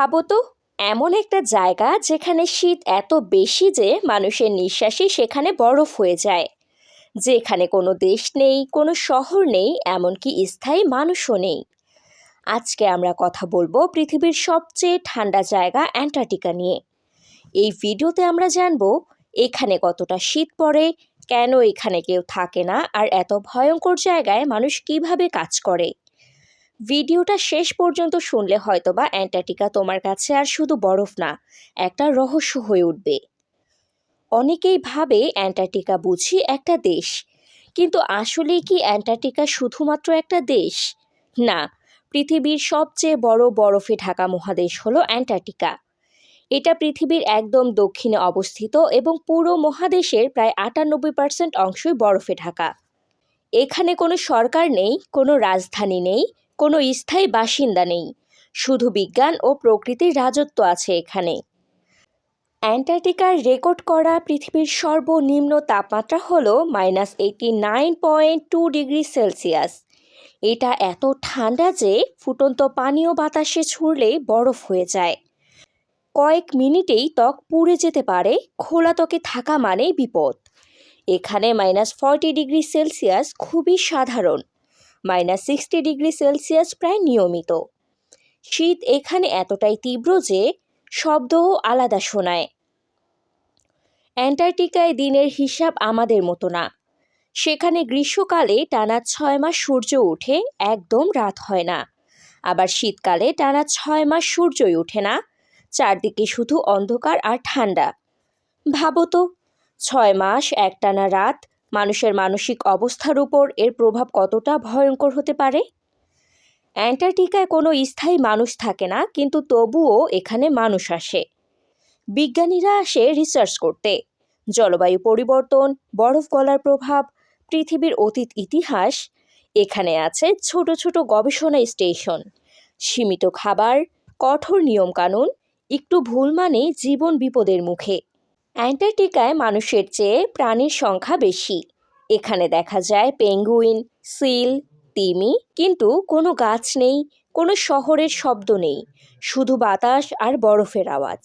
ভাবো তো, এমন একটা জায়গা যেখানে শীত এত বেশি যে মানুষের নিঃশ্বাসই সেখানে বরফ হয়ে যায়। যেখানে কোনো দেশ নেই, কোনো শহর নেই, এমনকি স্থায়ী মানুষও নেই। আজকে আমরা কথা বলব পৃথিবীর সবচেয়ে ঠান্ডা জায়গা অ্যান্টার্কটিকা নিয়ে। এই ভিডিওতে আমরা জানব, এখানে কতটা শীত পড়ে, কেন এখানে কেউ থাকে না, আর এত ভয়ঙ্কর জায়গায় মানুষ কীভাবে কাজ করে। ভিডিওটা শেষ পর্যন্ত শুনলে হয়তোবা অ্যান্টার্কটিকা তোমার কাছে আর শুধু বরফ না, একটা রহস্য হয়ে উঠবে। অনেকেই ভাবে অ্যান্টার্কটিকা বুঝি একটা দেশ, কিন্তু আসলে কি অ্যান্টার্কটিকা শুধুমাত্র একটা দেশ? না, পৃথিবীর সবচেয়ে বড় বরফে ঢাকা মহাদেশ হলো অ্যান্টার্কটিকা। এটা পৃথিবীর একদম দক্ষিণে অবস্থিত এবং পুরো মহাদেশের প্রায় আটানব্বই পার্সেন্ট অংশই বরফে ঢাকা। এখানে কোনো সরকার নেই, কোনো রাজধানী নেই কোনো স্থায়ী বাসিন্দা নেই। শুধু বিজ্ঞান ও প্রকৃতির রাজত্ব আছে এখানে। অ্যান্টার্কটিকার রেকর্ড করা পৃথিবীর সর্বনিম্ন তাপমাত্রা হল minus eighty nine point two degree Celsius. এটা এত ঠান্ডা যে ফুটন্ত পানীয় বাতাসে ছুড়লে বরফ হয়ে যায়। কয়েক মিনিটেই ত্বক পুড়ে যেতে পারে, খোলা ত্বকে থাকা মানেই বিপদ। এখানে মাইনাস ফর্টি ডিগ্রি সেলসিয়াস খুবই সাধারণ। মাইনাস সিক্সটি ডিগ্রি সেলসিয়াস প্রায় নিয়মিত। শীত এখানে এতটাই তীব্র যে শব্দও আলাদা শোনায়। অ্যান্টার্কটিকায় দিনের হিসাব আমাদের মতো না। সেখানে গ্রীষ্মকালে টানা ছয় মাস সূর্য ওঠে, একদম রাত হয় না। আবার শীতকালে টানা ছয় মাস সূর্যই ওঠে না। চারদিকে শুধু অন্ধকার আর ঠান্ডা। ভাবো তো, ছয় মাস একটানা রাত মানুষের মানসিক অবস্থার উপর এর প্রভাব কতটা ভয়ঙ্কর হতে পারে? অ্যান্টার্কটিকায় কোনো স্থায়ী মানুষ থাকে না, কিন্তু তবুও এখানে মানুষ আসে। বিজ্ঞানীরা আসে রিসার্চ করতে। জলবায়ু পরিবর্তন, বরফ গলার প্রভাব, পৃথিবীর অতীত ইতিহাস, এখানে আছে ছোট ছোট গবেষণা স্টেশন। সীমিত খাবার, কঠোর নিয়মকানুন, একটু ভুল মানে জীবন বিপদের মুখে। অ্যান্টার্কটিকায় মানুষের চেয়ে প্রাণীর সংখ্যা বেশি। এখানে দেখা যায় পেঙ্গুইন, সিল, তিমি, কিন্তু কোনো গাছ নেই, কোনো শহরের শব্দ নেই, শুধু বাতাস আর বরফের আওয়াজ।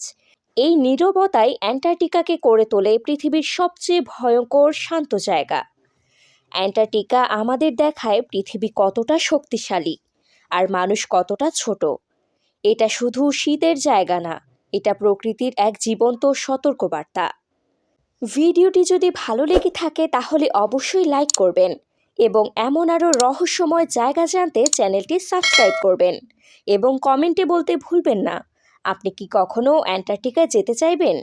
এই নীরবতাই অ্যান্টার্কটিকাকে করে তোলে পৃথিবীর সবচেয়ে ভয়ঙ্কর শান্ত জায়গা। অ্যান্টার্কটিকা আমাদের দেখায় পৃথিবী কতটা শক্তিশালী, আর মানুষ কতটা ছোট। এটা শুধু শীতের জায়গা না এটা প্রকৃতির এক জীবন্ত সতর্কবার্তা। ভিডিওটি যদি ভালো লেগে থাকে তাহলে অবশ্যই লাইক করবেন এবং এমন আরও রহস্যময় জায়গা জানতে চ্যানেলটি সাবস্ক্রাইব করবেন এবং কমেন্টে বলতে ভুলবেন না। আপনি কি কখনও অ্যান্টার্কটিকায় যেতে চাইবেন?